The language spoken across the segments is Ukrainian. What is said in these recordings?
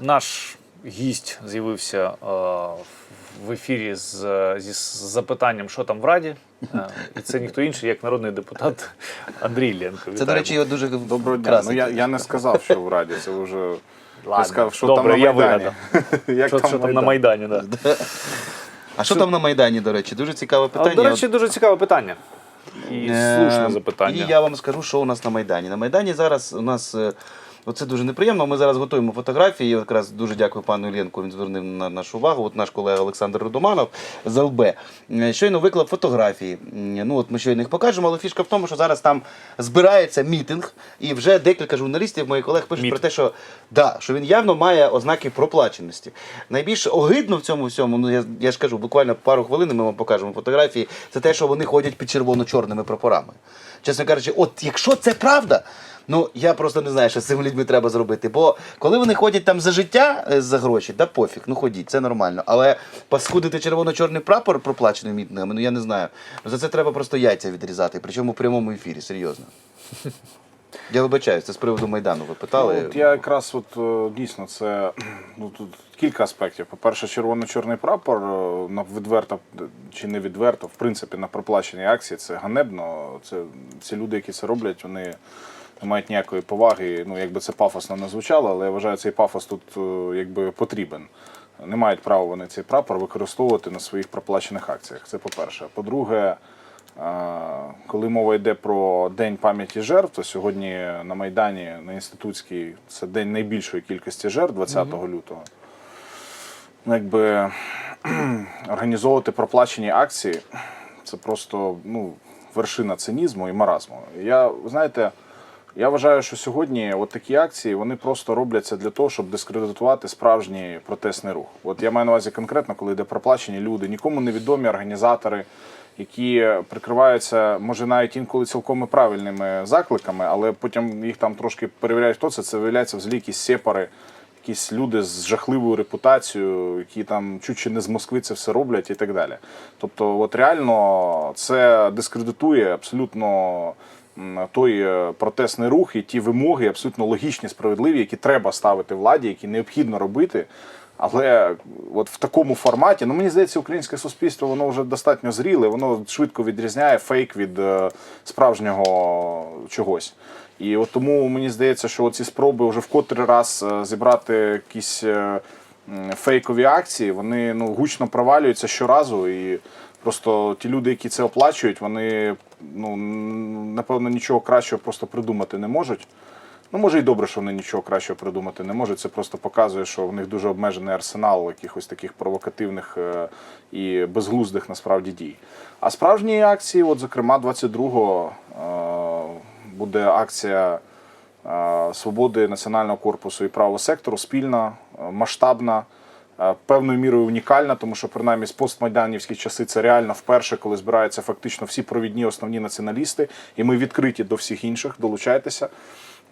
наш гість з'явився е, в ефірі з, зі з запитанням, що там в Раді. Е, і це ніхто інший, як народний депутат Андрій Ленко. Це, до речі, його дуже Доброго дня. Ну я, я не сказав, що в Раді. Це вже Ладно. я сказав, що Добре, там на я Майдані. Як Що, що там на Майдан? Майдані, да. А що там на Майдані, до речі? Дуже цікаве А, питання. до речі, дуже цікаве питання. І Е, слушне запитання. І я вам скажу, що у нас на Майдані. На Майдані зараз у нас. Е, Оце дуже неприємно. Ми зараз готуємо фотографії. Якраз дуже дякую пану Іллєнку. Він звернув на нашу увагу. От наш колега Олександр Рудоманов з ЛБ е, щойно виклав фотографії. Ну от ми щойно їх покажемо, але фішка в тому, що зараз там збирається мітинг, і вже декілька журналістів, моїх колег пишуть Мітинг. про те, що да, що він явно має ознаки проплаченості. Найбільш огидно в цьому всьому, ну я, я ж кажу, буквально пару хвилин ми вам покажемо фотографії. Це те, що вони ходять під червоно-чорними прапорами. Чесно кажучи, от якщо це правда. Ну, я просто не знаю, що з цими людьми треба зробити. Бо коли вони ходять там за життя е, за гроші, да пофіг, ну ходіть, це нормально. Але паскудити червоно-чорний прапор проплачений мітингами, ну я не знаю. За це треба просто яйця відрізати, причому в прямому ефірі, серйозно. Я вибачаюсь, це з приводу Майдану ви питали. Ну, от я якраз от е, дійсно це ну тут кілька аспектів. По-перше, червоно-чорний прапор е, на відверто чи не відверто, в принципі, на проплаченій акції це ганебно. Це ці люди, які це роблять, вони не мають ніякої поваги. Ну, якби це пафосно не звучало, але я вважаю, цей пафос тут е, якби потрібен. Не мають права вони цей прапор використовувати на своїх проплачених акціях. Це по-перше. По-друге, Коли мова йде про День пам'яті жертв, то сьогодні на Майдані на інститутській це день найбільшої кількості жертв 20 лютого. Ну, якби організовувати проплачені акції це просто ну, вершина цинізму і маразму. Я, знаєте, я вважаю, що сьогодні от такі акції вони просто робляться для того, щоб дискредитувати справжній протестний рух. От я маю на увазі конкретно, коли йде проплачені люди, нікому невідомі організатори, які прикриваються, може, навіть інколи цілком правильними закликами, але потім їх там трошки перевіряють, хто це. Це виявляється взагалі якісь сепари, якісь люди з жахливою репутацією, які там чуть чи не з Москви це все роблять і так далі. Тобто, от реально це дискредитує абсолютно той е, протестний рух і ті вимоги абсолютно логічні, справедливі, які треба ставити владі, які необхідно робити. Але от в такому форматі, ну мені здається, українське суспільство воно вже достатньо зріле, воно швидко відрізняє фейк від е, справжнього чогось. І от тому мені здається, що ці спроби вже в котрий раз е, зібрати якісь фейкові акції, вони ну гучно провалюються щоразу. І просто ті люди, які це оплачують, вони ну напевно нічого кращого просто придумати не можуть. Ну, може, і добре, що вони нічого кращого придумати не можуть. Це просто показує, що в них дуже обмежений арсенал якихось таких провокативних е, і безглуздих насправді дій. А справжні акції, от, зокрема, 22-го е, буде акція е, свободи національного корпусу і правого сектору, спільна, масштабна. Е, Певною мірою унікальна, тому що принаймні з постмайданівські часи це реально вперше, коли збираються фактично всі провідні основні націоналісти, і ми відкриті до всіх інших. Долучайтеся.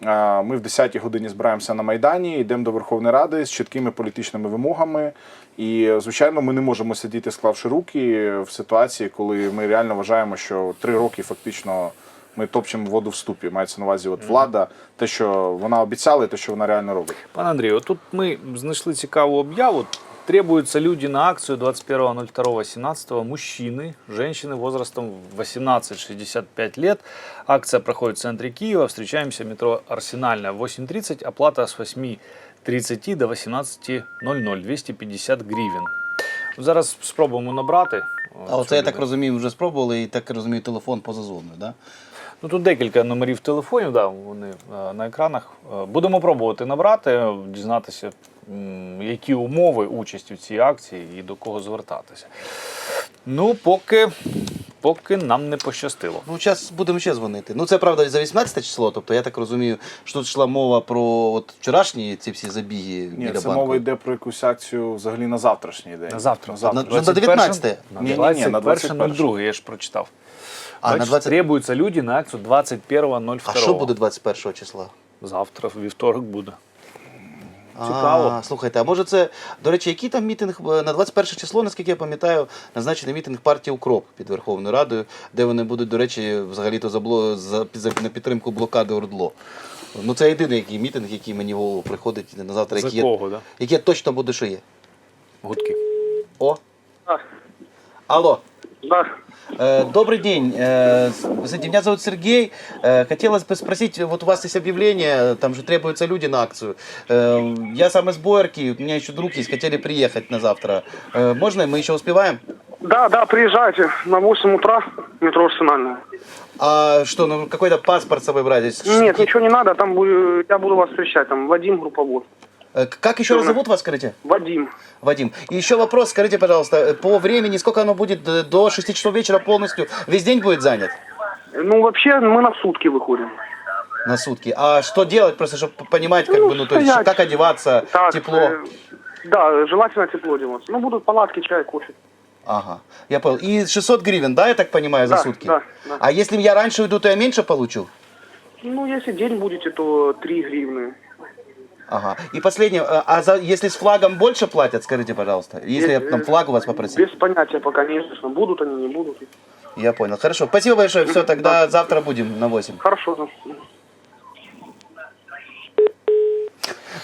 Е, Ми в 10-й годині збираємося на Майдані, йдемо до Верховної Ради з чіткими політичними вимогами. І, звичайно, ми не можемо сидіти, склавши руки в ситуації, коли ми реально вважаємо, що три роки фактично ми топчемо воду в ступі. Мається на увазі от влада, те, що вона обіцяла, і те, що вона реально робить. Пане Андрію, тут ми знайшли цікаву об'яву. Требуются люди на акцию 21.02.17 мужчины, женщины возрастом 18-65 лет. Акция проходит в центре Киева. Встречаемся в метро Арсенальная 8.30. Оплата с 8.30 до 18.00. 250 гривень. Зараз спробуємо набрати. А оце я так розумію, вже спробували, і так розумію, телефон поза зоною, да? Ну тут декілька номерів телефонів, да, вони е, на екранах. Е, Будемо пробувати набрати, дізнатися, які умови участі в цій акції і до кого звертатися. Ну, поки, поки нам не пощастило. Ну, зараз будемо ще дзвонити. Ну, це правда за 18 число, тобто я так розумію, що тут йшла мова про от вчорашні ці всі забіги Ні, біля це банку. мова йде про якусь акцію взагалі на завтрашній день. На завтра. На завтра. На- на 19-те? На Ні, ні, ні, на 21.02, я ж прочитав. А, на 20... Требуються люди на акцію 21.02. а що буде 21 числа? Завтра, вівторок буде. А, Цікаво. слухайте, а може це, до речі, який там мітинг е, на 21 число, наскільки я пам'ятаю, назначений мітинг партії Укроп під Верховною Радою, де вони будуть, до речі, взагалі-то за, бло- за, за, на підтримку блокади Ордло. Ну це єдиний який мітинг, який мені в голову приходить на завтра, За який, кого, да? який точно буде, що є. Гудки. О, Да, алло. Да. Э, Добрый день. Э, с- Знаете, меня зовут Сергей. Э, Хотелось бы спросить, вот у вас есть объявление, там же требуются люди на акцию. Э, Я сам из Боярки, у меня еще друг есть, хотели приехать на завтра. Э, Можно, мы еще успеваем? Да, да, приезжайте на 8 утра, метро Арсенальная. А что, ну какой-то паспорт с собой брать? Здесь Нет, ничего не надо, там я буду вас встречать, там Вадим групповод. Э, Как еще раз зовут вас, скажите? Вадим. Вадим. И еще вопрос, скажите, пожалуйста, э, по времени, сколько оно будет э, до 6 часов вечера полностью? Весь день будет занят? Ну, вообще, мы на сутки выходим. На сутки. А что делать, просто чтобы понимать, как Ну, бы, ну, то есть, как одеваться, Так, тепло? э, да, желательно тепло одеваться. Ну, будут палатки, чай, кофе. Ага, я понял. И 600 гривен, да, я так понимаю, за Да, сутки? да, да. А если я раньше уйду, то я меньше получу? Ну, если день будете, то 3 гривны. Ага. И последнее, а за, если с флагом больше платят, скажите, пожалуйста, если я там флаг у вас попросил? Без понятия пока неизвестно, будут они, не будут. Я понял. Хорошо, спасибо большое, все, тогда завтра будем на 8. Хорошо, да.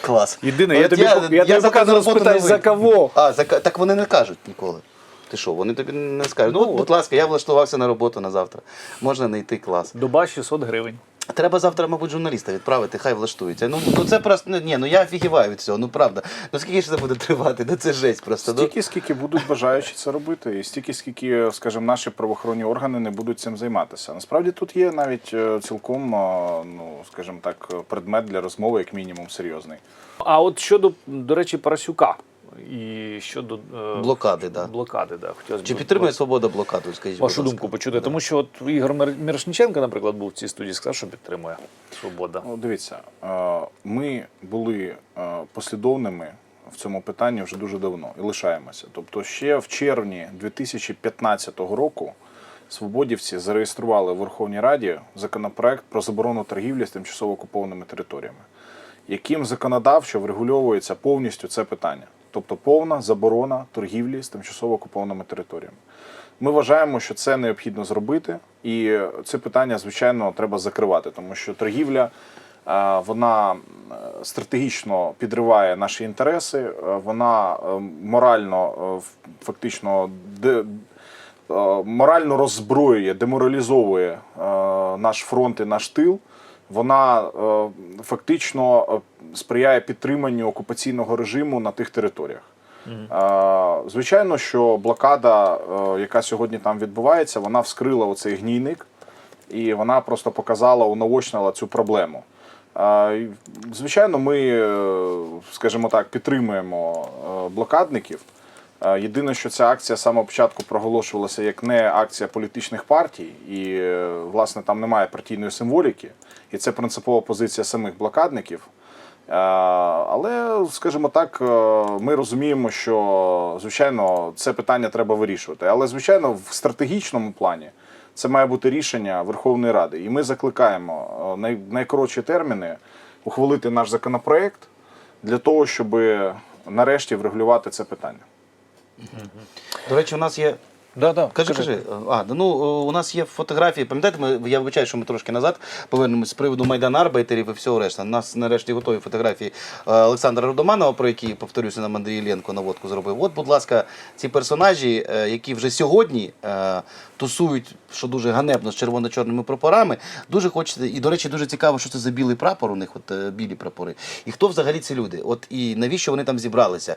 Клас. Єдине, я От тобі, я, я тобі за поки таку зараз роботу спитаю, не за кого? А, за, так вони не кажуть ніколи. Ти що, вони тобі не скажуть. Ну, от, будь ласка, я влаштувався на роботу на завтра. Можна не йти клас. Доба 600 гривень. Треба завтра, мабуть, журналіста відправити, хай влаштується. Ну, ну це просто ну, ні, ну я офігіваю від цього, ну правда. Ну скільки ж це буде тривати? Ну це жесть просто. Ну, Стільки, скільки будуть бажаючі це робити, і стільки, скільки, скажімо, наші правоохоронні органи не будуть цим займатися. Насправді тут є навіть е, цілком, е, ну скажімо так, предмет для розмови, як мінімум, серйозний. А от щодо, до речі, Парасюка і щодо е, Блокади, да. блокади, да. Хотілося Чи б підтримує свобода блокаду? Скажіть, вашу думку почути? Тому що от Ігор Мірошниченко, наприклад, був в цій студії, сказав, що підтримує свобода. Ну, дивіться, е, ми були е, послідовними в цьому питанні вже дуже давно і лишаємося. Тобто, ще в червні 2015 року свободівці зареєстрували в Верховній Раді законопроект про заборону торгівлі з тимчасово окупованими територіями, яким законодавчо врегульовується повністю це питання, тобто повна заборона торгівлі з тимчасово окупованими територіями. Ми вважаємо, що це необхідно зробити, і це питання, звичайно, треба закривати, тому що торгівля е, вона е, стратегічно підриває наші інтереси, е, вона морально фактично морально роззброює, деморалізовує наш фронт і наш тил. Вона е, фактично е, сприяє підтриманню окупаційного режиму на тих територіях. Е, Звичайно, що блокада, яка сьогодні там відбувається, вона вскрила оцей гнійник і вона просто показала, унаочнила цю проблему. Звичайно, ми, скажімо так, підтримуємо блокадників. Е, Єдине, що ця акція з самого початку проголошувалася як не акція політичних партій, і е, власне там немає партійної символіки, і це принципова позиція самих блокадників. Е, Але, скажімо так, ми розуміємо, що звичайно це питання треба вирішувати. Але, звичайно, в стратегічному плані це має бути рішення Верховної Ради. І ми закликаємо най- найкоротші терміни ухвалити наш законопроект для того, щоб нарешті врегулювати це питання. До речі, у нас є. Да, да, Кажи, кажи. А, ну у нас є фотографії. Пам'ятаєте, ми я вибачаю, що ми трошки назад повернемось з приводу Майдану Арбайтерів і всього решта. У нас нарешті готові фотографії е, Олександра Родоманова, про які повторюся нам Андрій Іллєнко наводку зробив. От, будь ласка, ці персонажі, е, які вже сьогодні е, тусують, що дуже ганебно з червоно-чорними прапорами. Дуже хочеться, і до речі, дуже цікаво, що це за білий прапор. У них от е, білі прапори. І хто взагалі ці люди? От і навіщо вони там зібралися?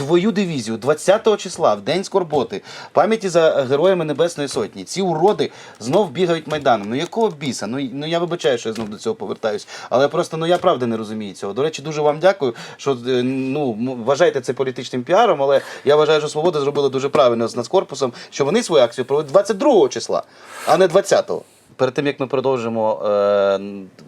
Твою дивізію 20-го числа, в день скорботи, пам'яті за героями Небесної Сотні. Ці уроди знов бігають майданом. Ну якого біса? Ну, ну я вибачаю, що я знов до цього повертаюсь. Але просто ну я правда не розумію цього. До речі, дуже вам дякую, що е, ну вважаєте це політичним піаром, але я вважаю, що свобода зробила дуже правильно з нацкорпусом, що вони свою акцію проводять 22 числа, а не 20-го. Перед тим як ми продовжимо е,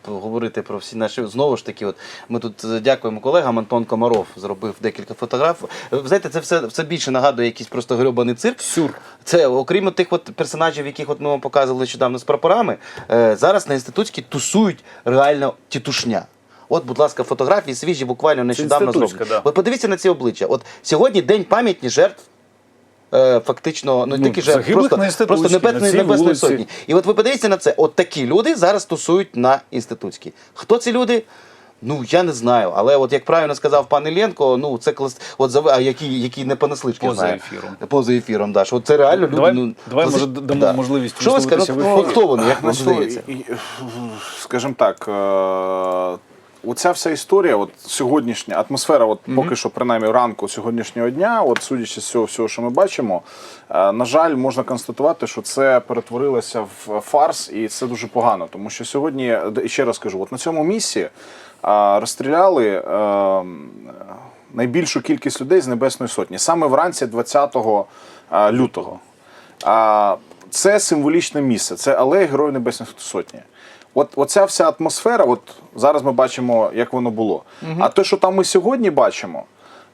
говорити про всі наші знову ж таки, от ми тут е, дякуємо колегам. Антон Комаров зробив декілька фотографій. Е, Ви знаєте, це все це більше нагадує якийсь просто грьобаний цирк. Сюр. Це окрім тих от персонажів, яких от ми вам показували нещодавно з прапорами. Е, зараз на інститутській тусують реально тітушня. От, будь ласка, фотографії свіжі, буквально нещодавно зроблені. да. Ви подивіться на ці обличчя. От сьогодні день пам'яті жертв е, фактично ну, Ну, жертв, загиблих просто, просто небесної, небесної сотні. І от ви подивіться на це, от такі люди зараз тусують на інститутській. Хто ці люди? Ну я не знаю, але от як правильно сказав пан Іллєнко, ну це клас, от за а які, які не понаслишки Поза знає. ефіром. Поза ефіром, да. Що це реально люди. Давай- ну, давай, класи- може, дамо можливість Що ви скажете? Ну, хто вони, як вам Ну, здається? і- і, Скажімо так, е, оця вся історія, от сьогоднішня атмосфера, от поки що, принаймні, ранку сьогоднішнього дня, от судячи з цього всього, що ми бачимо, е, на жаль, можна констатувати, що це перетворилося в фарс, і це дуже погано. Тому що сьогодні, де- ще раз кажу, от на цьому місці е, розстріляли. е, Найбільшу кількість людей з Небесної Сотні саме вранці 20 е, лютого. Це символічне місце, це алея Героїв Небесної Сотні. От оця вся атмосфера, от зараз ми бачимо, як воно було. А те, що там ми сьогодні бачимо,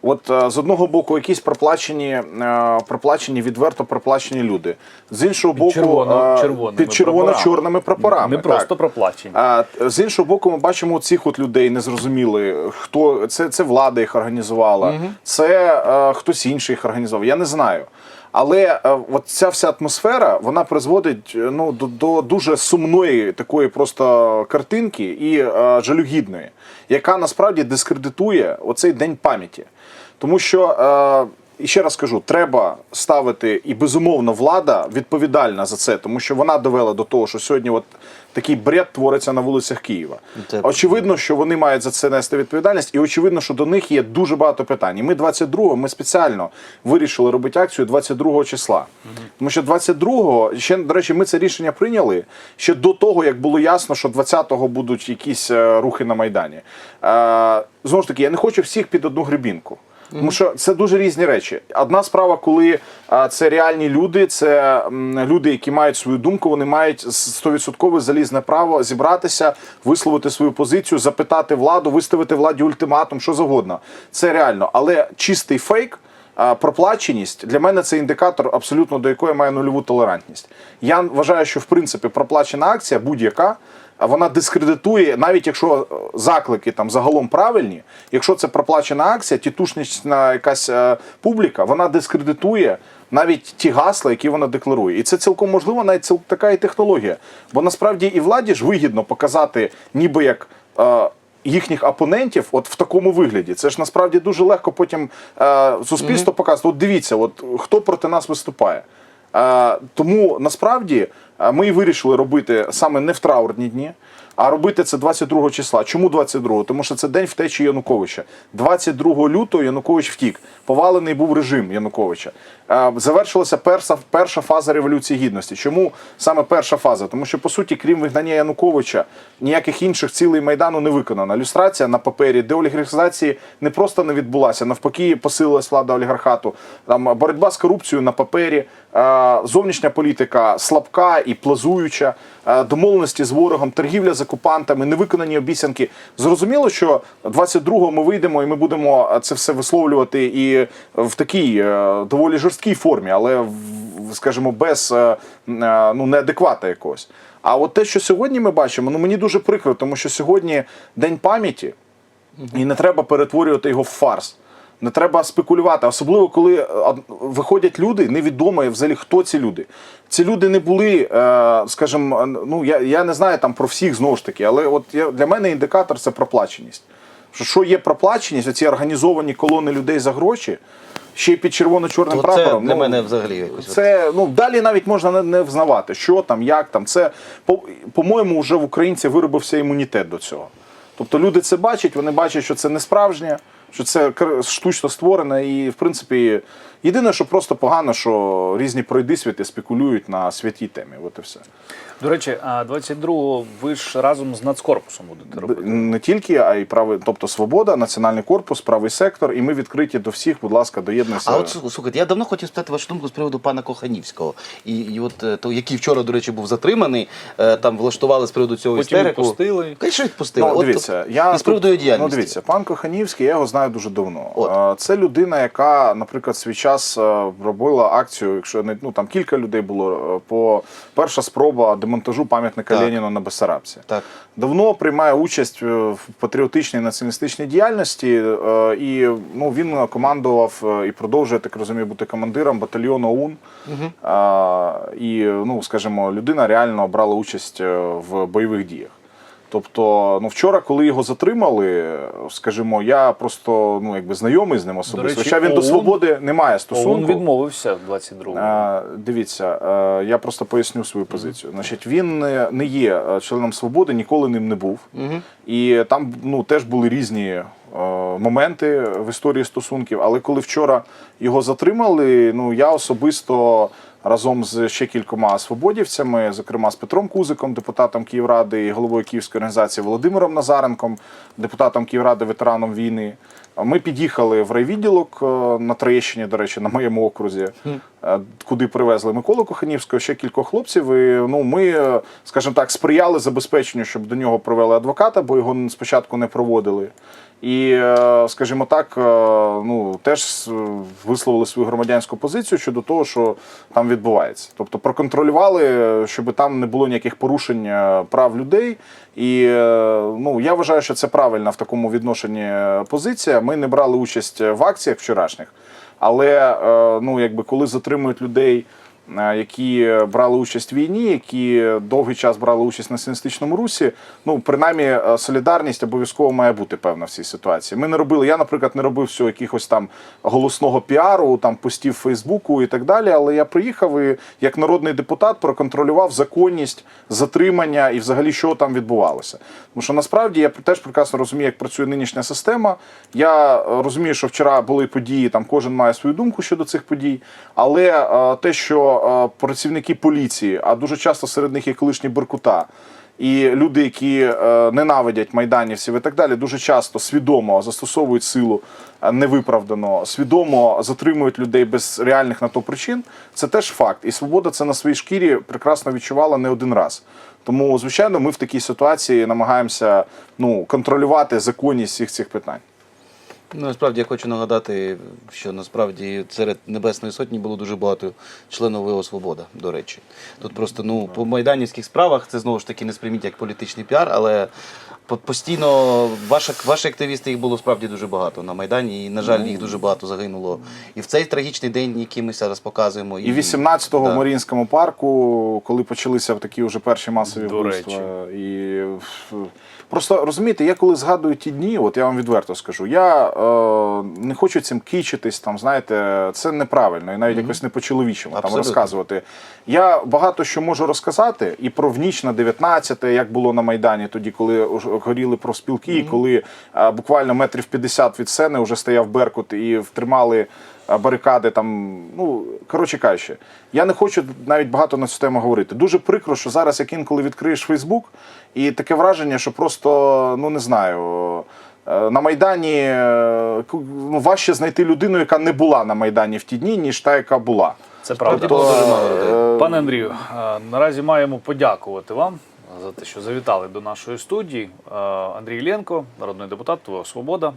от е, з одного боку, якісь проплачені, е, проплачені, відверто проплачені люди. З іншого боку, червоно- е, червоними під червоно-чорними прапорами. Не просто так. проплачені. А з іншого боку, ми бачимо цих от людей, не зрозуміли, хто це, це влада їх організувала, це е, хтось інший їх організував. Я не знаю. Але е, от ця вся атмосфера вона призводить е, ну, до, до дуже сумної такої просто картинки і е, жалюгідної, яка насправді дискредитує оцей день пам'яті. Тому що. Е, і ще раз кажу, треба ставити і безумовно влада відповідальна за це, тому що вона довела до того, що сьогодні от такий бред твориться на вулицях Києва. Це- Очевидно, що вони мають за це нести відповідальність, і очевидно, що до них є дуже багато питань. І ми 22-го, ми спеціально вирішили робити акцію 22 числа. Тому що 22-го, ще до речі, ми це рішення прийняли ще до того, як було ясно, що 20-го будуть якісь е, рухи на майдані. Е, знову ж таки, я не хочу всіх під одну грибінку. Тому що це дуже різні речі. Одна справа, коли це реальні люди, це люди, які мають свою думку, вони мають 100% залізне право зібратися, висловити свою позицію, запитати владу, виставити владі ультиматум, що завгодно. Це реально, але чистий фейк. Проплаченість для мене це індикатор, абсолютно до якої має нульову толерантність. Я вважаю, що в принципі проплачена акція будь-яка а вона дискредитує, навіть якщо е, заклики там загалом правильні, якщо це проплачена акція, тітушнічна якась е, публіка, вона дискредитує навіть ті гасла, які вона декларує. І це цілком можливо, навіть ціл- така і технологія. Бо насправді і владі ж вигідно показати, ніби як. е, Їхніх опонентів, от в такому вигляді, це ж насправді дуже легко потім е, суспільство показувати. От дивіться, от хто проти нас виступає. Е, тому насправді е, ми і вирішили робити саме не в траурні дні, а робити це 22 числа. Чому 22? Тому що це день втечі Януковича. 22 лютого Янукович втік. Повалений був режим Януковича. Завершилася перша, перша фаза Революції Гідності. Чому саме перша фаза? Тому що, по суті, крім вигнання Януковича, ніяких інших цілей Майдану не виконано. Люстрація на папері, деолігархізації не просто не відбулася, навпаки, посилилась влада олігархату. Там боротьба з корупцією на папері, зовнішня політика слабка і плазуюча, домовленості з ворогом, торгівля з окупантами, невиконані обіцянки. Зрозуміло, що 22-го ми вийдемо і ми будемо е, це все висловлювати і в такій е, доволі жорсткій формі, але скажімо, без е, ну, неадеквата якогось. А от те, що сьогодні ми бачимо, ну мені дуже прикро, тому що сьогодні день пам'яті, і не треба перетворювати його в фарс. Не треба спекулювати, особливо коли е, виходять люди, невідомо взагалі хто ці люди. Ці люди не були, е, скажімо, ну я, я не знаю там про всіх знову ж таки, але от я, для мене індикатор це проплаченість. Що, що є проплаченість, оці організовані колони людей за гроші, ще й під червоно-чорним То прапором. це для ну, мене взагалі якось. це ну далі навіть можна не, не взнавати, що там, як там. Це по- по-моєму, вже в українців виробився імунітет до цього. Тобто люди це бачать, вони бачать, що це не справжнє, що це штучно створена, і в принципі, єдине, що просто погано, що різні пройдисвіти спекулюють на святій темі. От і все. До речі, а 22-го ви ж разом з нацкорпусом будете робити. Не тільки, а й правий, тобто свобода, національний корпус, правий сектор, і ми відкриті до всіх. Будь ласка, доєднуйся. А от слухайте, я давно хотів спитати вашу думку з приводу пана Коханівського. І, і от е, то, який вчора, до речі, був затриманий, е, там влаштували з приводу цього Потім істерику. відпустили. Звісно, відпустили. Ну, дивіться, от, я і з приводу його діяльності. Ну, дивіться, пан Коханівський, я його знаю. дуже давно. От. Це людина, яка, наприклад, свій час е, робила акцію, якщо не ну там кілька людей було е, по перша спроба демонтажу пам'ятника Так. Леніну на Бесарабці. Так. Давно приймає участь е, в патріотичній націоналістичній діяльності, і ну він командував і продовжує так розумію бути командиром батальйону ОУН. Е, І ну, скажімо, людина реально брала участь в бойових діях. Тобто, ну вчора, коли його затримали, скажімо, я просто ну якби знайомий з ним особисто. Хоча він до свободи не має ОУН стосунку. відмовився в 22-му. Е, Дивіться, е, я просто поясню свою позицію. Значить, він не не є е, членом свободи, ніколи ним не був. І там ну, теж були різні е, моменти в історії стосунків. Але коли вчора його затримали, ну я особисто. Разом з ще кількома свободівцями, зокрема з Петром Кузиком, депутатом Київради і головою Київської організації Володимиром Назаренком, депутатом Київради, ветераном війни. Ми під'їхали в райвідділок е, на Троєщині, до речі, на моєму окрузі, куди привезли Миколу Коханівського, ще кількох хлопців. І ну, ми, е, скажімо так, сприяли забезпеченню, щоб до нього провели адвоката, бо його спочатку не проводили. І, е, скажімо так, е, ну теж е, висловили свою громадянську позицію щодо того, що там відбувається. Тобто проконтролювали, щоб там не було ніяких порушень е, прав людей. І е, ну я вважаю, що це правильна в такому відношенні е, позиція. Ми не брали участь в акціях вчорашніх, але е, ну якби коли затримують людей. Е, Які брали участь в війні, які довгий час брали участь на націоналістичному русі. Ну, принаймні, е, солідарність обов'язково має бути певна в цій ситуації. Ми не робили. Я, наприклад, не робив всього якихось там голосного піару, там постів Фейсбуку і так далі. Але я приїхав і як народний депутат проконтролював законність затримання і взагалі що там відбувалося. Тому що насправді я теж прекрасно розумію, як працює нинішня система. Я е, розумію, що вчора були події, там кожен має свою думку щодо цих подій. Але те, що працівники поліції, а дуже часто серед них є колишні Беркута. І люди, які е, ненавидять майданівців і так далі, дуже часто свідомо застосовують силу е, невиправдано, свідомо затримують людей без реальних на то причин. Це теж факт. І свобода це на своїй шкірі прекрасно відчувала не один раз. Тому, звичайно, ми в такій ситуації намагаємося ну, контролювати законність всіх цих питань. Ну, насправді я хочу нагадати, що насправді серед Небесної Сотні було дуже багато членів ВО Свобода, до речі. Тут просто ну, по майданівських справах це знову ж таки не сприйміть як політичний піар, але постійно ваші, ваші активісти їх було справді дуже багато на Майдані, і, на жаль, їх дуже багато загинуло. І в цей трагічний день, який ми зараз показуємо. І 18-го Да. в Маріїнському парку, коли почалися такі вже перші масові До вбивства. І просто розумієте, я коли згадую ті дні, от я вам відверто скажу, я е, не хочу цим кичитись, там, знаєте, це неправильно і навіть якось не по-чоловічому там розказувати. Я багато що можу розказати, і про в ніч на 19 як було на Майдані, тоді, коли горіли профспілки, і коли е, буквально метрів 50 від сцени вже стояв Беркут і втримали а, барикади там. Ну коротше кажучи, я не хочу навіть багато на цю тему говорити. Дуже прикро, що зараз як інколи відкриєш Фейсбук, і таке враження, що просто ну не знаю. е, На Майдані е, ну, важче знайти людину, яка не була на Майдані в ті дні, ніж та, яка була. Це правда. дуже мало е, Пане Андрію, наразі маємо подякувати вам за те, що завітали до нашої студії. Е, Андрій Ленко, народний депутат, Твоя Свобода.